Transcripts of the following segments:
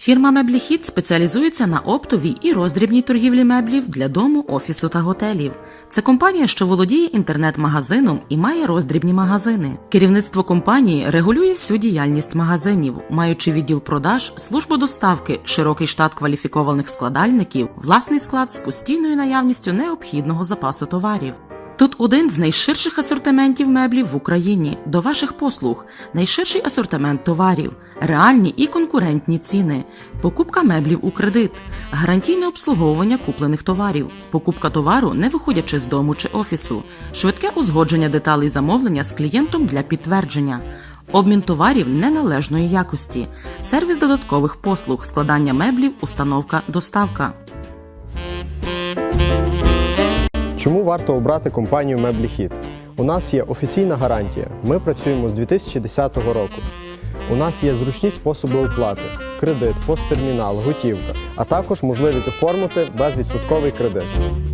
Фірма Меблі Хіт спеціалізується на оптовій і роздрібній торгівлі меблів для дому, офісу та готелів. Це компанія, що володіє інтернет-магазином і має роздрібні магазини. Керівництво компанії регулює всю діяльність магазинів, маючи відділ продаж, службу доставки, широкий штат кваліфікованих складальників, власний склад з постійною наявністю необхідного запасу товарів. Тут один з найширших асортиментів меблів в Україні. До ваших послуг, найширший асортимент товарів, реальні і конкурентні ціни, покупка меблів у кредит, гарантійне обслуговування куплених товарів, покупка товару, не виходячи з дому чи офісу, швидке узгодження деталей замовлення з клієнтом для підтвердження. Обмін товарів неналежної якості, сервіс додаткових послуг, складання меблів, установка, доставка. Чому варто обрати компанію Меблі Хіт? У нас є офіційна гарантія. Ми працюємо з 2010 року. У нас є зручні способи оплати: кредит, посттермінал, готівка, а також можливість оформити безвідсотковий кредит.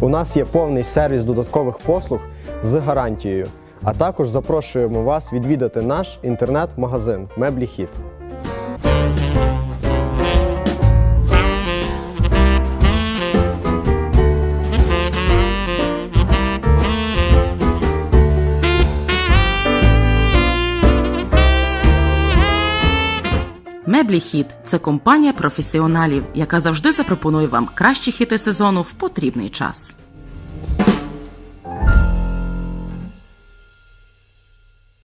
У нас є повний сервіс додаткових послуг з гарантією. А також запрошуємо вас відвідати наш інтернет-магазин Меблі Хіт. Меблі Хіт це компанія професіоналів, яка завжди запропонує вам кращі хіти сезону в потрібний час.